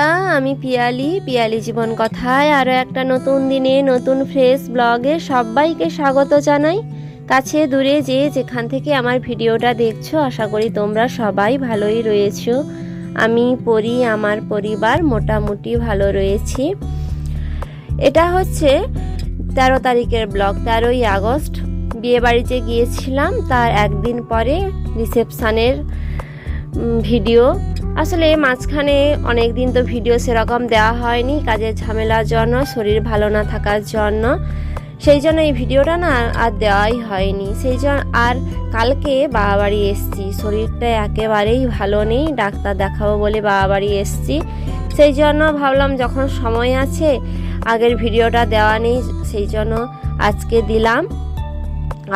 বন্ধুরা, আমি পিয়ালি। পিয়ালি জীবন কথায় আরও একটা নতুন দিনে নতুন ফ্রেশ ব্লগে সবাইকে স্বাগত জানাই। কাছে দূরে যে যেখান থেকে আমার ভিডিওটা দেখছ, আশা করি তোমরা সবাই ভালোই রয়েছো। আমি পড়ি আমার পরিবার মোটামুটি ভালো রয়েছি। এটা হচ্ছে তেরো তারিখের ব্লগ, তেরোই আগস্ট। বিয়ে বাড়িতে গিয়েছিলাম, তার একদিন পরে রিসেপশানের ভিডিও। আসলে মাঝখানে অনেক দিন তো ভিডিও সেরকম দেওয়া হয়নি, কাজের ঝামেলার জন্য, শরীর ভালো না থাকার জন্য। সেই জন্য এই ভিডিওটা না আর দেওয়াই হয়নি। সেই জন্য আর কালকে বাবা বাড়ি এসছি, শরীরটা একেবারেই ভালো নেই, ডাক্তার দেখাবো বলে বাবা বাড়ি এসছি। সেই জন্য ভাবলাম যখন সময় আছে, আগের ভিডিওটা দেওয়া নেই, সেই জন্য আজকে দিলাম।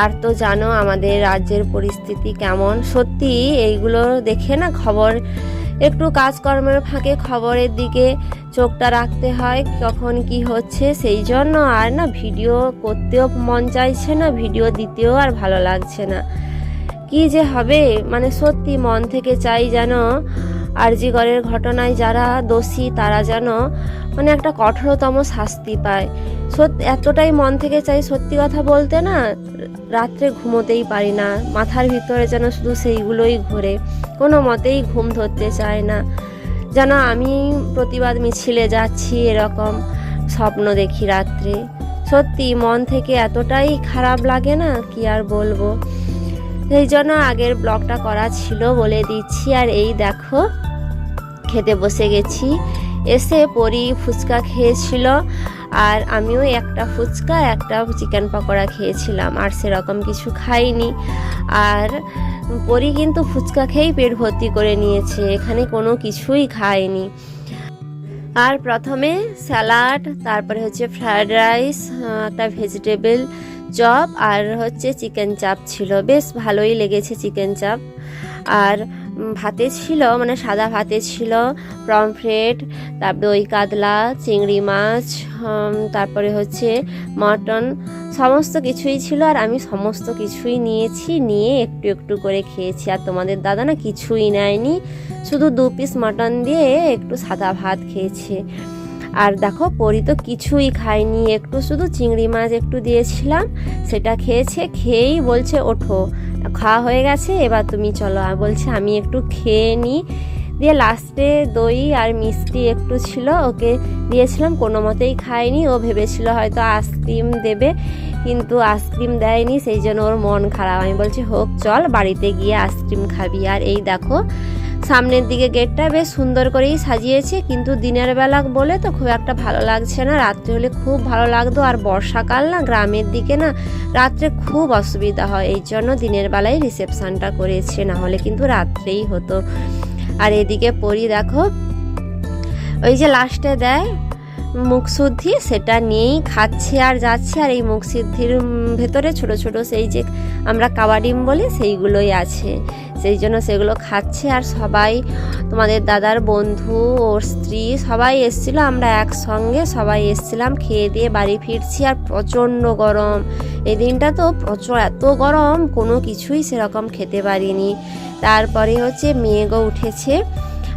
আর তো জানো আমাদের রাজ্যের পরিস্থিতি কেমন? সত্যি এইগুলো দেখে না খবর একটু কাজকর্মের ফাঁকে খবরের দিকে চোখটা রাখতে হয়, কখন কি হচ্ছে সেই জন্য আর না ভিডিও করতেও মন চাইছে না, ভিডিও দিতেও আর ভালো লাগছে না। কি যে হবে মানে সত্যি মন থেকে চাই যেন আরজিগড়ের ঘটনায় যারা দোষী, তারা যেন মানে একটা কঠোরতম শাস্তি পায়। সত্যি এতটাই মন থেকে চাই সত্যি কথা বলতে না, রাত্রে ঘুমোতেই পারি না, মাথার ভিতরে যেন শুধু সেইগুলোই ঘোরে, কোনো মতেই ঘুম ধরতে চায় না। যেন আমি প্রতিবাদ মিছিলে যাচ্ছি এরকম স্বপ্ন দেখি রাত্রে। সত্যি মন থেকে এতটাই খারাপ লাগে না, কি আর বলব? সেই জন্য আগের ব্লগটা করা ছিল বলে দিচ্ছি। আর এই দেখো, খেতে বসে গেছি। এসে পরি ফুচকা খেয়েছিল আর আমিও একটা ফুচকা, একটা চিকেন পকোড়া খেয়েছিলাম আর সেরকম কিছু খাইনি। আর পরি কিন্তু ফুচকা খেয়েই পেট ভর্তি করে নিয়েছে, এখানে কোনো কিছুই খায়নি। আর প্রথমে স্যালাড, তারপরে হচ্ছে ফ্রায়েড রাইস একটা ভেজিটেবল চপ আর হচ্ছে চিকেন চাপ ছিল। বেশ ভালোই লেগেছে চিকেন চাপ। আর ভাতে ছিল মানে সাদা ভাতে ছিল পমফ্রেট তারপরে দই কাতলা, চিংড়ি মাছ তারপরে হচ্ছে মটন, সমস্ত কিছুই ছিল আর আমি সমস্ত কিছুই নিয়েছি, নিয়ে একটু একটু করে খেয়েছি। আর তোমাদের দাদা না কিছুই নেয়নি, শুধু দু পিস মটন দিয়ে একটু সাদা ভাত খেয়েছে। আর দেখো, পরি তো কিছুই খায়নি। একটু শুধু চিংড়ি মাছ একটু দিয়েছিলাম, সেটা খেয়েছে, খেয়েই বলছে, ওঠো। খাওয়া হয়ে গেছে, এবার তুমি চলো। বলছে, আমি একটু খেয়ে নিই। দিয়ে লাস্টে দই আর মিষ্টি একটু ছিল, ওকে দিয়েছিলাম। কোনো মতেই খায়নি, ও ভেবেছিল হয়তো আইসক্রিম দেবে, কিন্তু আইসক্রিম দেয়নি, সেই জন্য ওর মন খারাপ। আমি বলছি, হোক, চল, বাড়িতে গিয়ে আইসক্রিম খাবি। আর এই দেখো সামনের দিকে গেটটা বেশ সুন্দর করেই সাজিয়েছে, কিন্তু দিনের বেলা বলে তো খুব একটা ভালো লাগছে না। রাত্রে হলে খুব ভালো লাগতো, আর বর্ষাকাল না গ্রামের দিকে না রাত্রে খুব অসুবিধা হয়, এই জন্য দিনের বেলায় রিসেপশানটা করেছে, না হলে কিন্তু রাত্রেই হতো। আর এদিকে পরি দেখো, ওই যে লাস্টে দেয় মুখশুদ্ধি সেটা নিয়েই খাচ্ছে আর যাচ্ছে, আর এই মুখশুদ্ধির ভেতরে ছোট ছোট সেই যে আমরা কাবাডিম বলি, সেইগুলোই আছে। সেই জন্য সেগুলো খাচ্ছে আর সবাই, তোমাদের দাদার বন্ধু, ওর স্ত্রী, সবাই এসছিল, আমরা একসঙ্গে সবাই এসছিলাম, খেয়ে দিয়ে বাড়ি ফিরছি আর প্রচণ্ড গরম। এই দিনটা তো প্রচুর, এত গরম, কোনো কিছুই সেরকম খেতে পারিনি। তারপরে হচ্ছে মেঘও উঠেছে।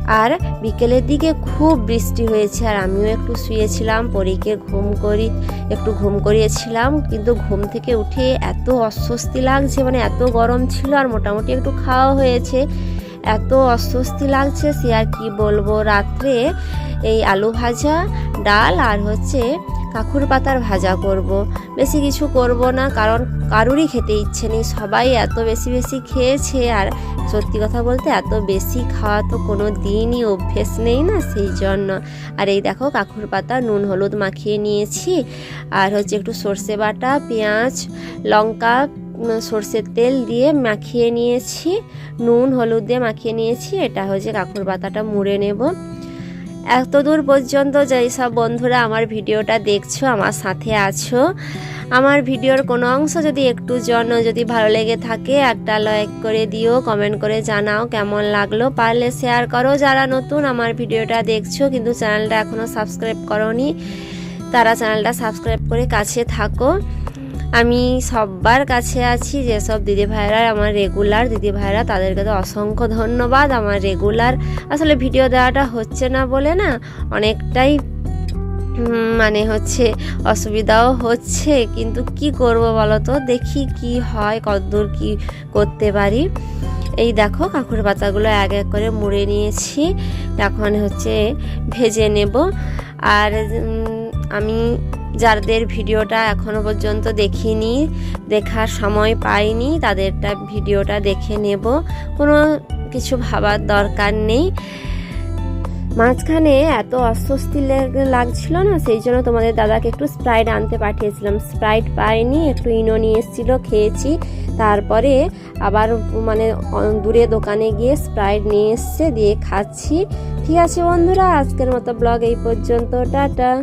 আর বিকেলের দিকে খুব বৃষ্টি হয়েছে আর আমিও একটু শুয়েছিলাম, পরীকে ঘুম করি, একটু ঘুম করিয়েছিলাম, কিন্তু ঘুম থেকে উঠে এত অস্বস্তি লাগছে মানে এত গরম ছিল আর মোটামুটি একটু খাওয়া হয়েছে। এত অস্বস্তি লাগছে সে আর কি বলব? রাত্রে এই আলু ভাজা, ডাল আর হচ্ছে কাকুর পাতার ভাজা করব। বেশি কিছু করব না, কারণ কারুরই খেতে ইচ্ছে নেই। সবাই এত বেশি বেশি খেয়েছে আর সত্যি কথা বলতে এত বেশি খাওয়া তো কোনো দিনই অভ্যেস নেই না সেই জন্য। আর এই দেখো কাকুর পাতা, নুন, হলুদ মাখিয়ে নিয়েছি। আর হচ্ছে একটু সর্ষে বাটা, পেঁয়াজ, লঙ্কা সর্ষের তেল দিয়ে মাখিয়ে নিয়েছি, নুন, হলুদ দিয়ে মাখিয়ে নিয়েছি, এটা হচ্ছে কাকুর পাতাটা মুড়ে নেব। এত দূর পর্যন্ত যেই সব বন্ধুরা আমার ভিডিওটা দেখছ, আমার সাথে আছো। আমার ভিডিওর কোনো অংশ যদি একটু জন্য যদি ভালো লেগে থাকে, একটা লাইক করে দিও, কমেন্ট করে জানাও কেমন লাগল। পারলে শেয়ার করো, যারা নতুন আমার ভিডিওটা দেখছ কিন্তু চ্যানেলটা এখনও সাবস্ক্রাইব করনি, তারা চ্যানেলটা সাবস্ক্রাইব করে কাছে থাকো। আমি সবার কাছে আছি, যেসব দিদি ভাইরা আমার রেগুলার দিদি ভাইরা তাদেরকে তো অসংখ্য ধন্যবাদ। আমার রেগুলার আসলে ভিডিও দেওয়াটা হচ্ছে না বলে না, অনেকটাই মানে হচ্ছে অসুবিধাও হচ্ছে। কিন্তু কি করব বলো তো দেখি কি হয়, কতদূর কি করতে পারি। এই দেখো, কাকুর পাতাগুলো এক এক করে মুড়ে নিয়েছি। এখন হচ্ছে ভেজে নেব। আর আমি যাদের ভিডিওটা এখনও পর্যন্ত দেখিনি, দেখার সময় পাইনি, তাদেরটা ভিডিওটা দেখে নেব। কোনো কিছু ভাবার দরকার নেই। মাঝখানে এত অস্বস্তি লেগ- লাগছিল না? সেই জন্য তোমাদের দাদাকে একটু স্প্রাইট আনতে পাঠিয়েছিলাম। স্প্রাইট পাইনি, একটু ইনো নিয়ে এসেছিল, খেয়েছি। তারপরে আবার মানে দূরে দোকানে গিয়ে স্প্রাইট নিয়ে এসছে, দিয়ে খাচ্ছি। ঠিক আছে বন্ধুরা, আজকের মতো ব্লগ এই পর্যন্ত। টাটা।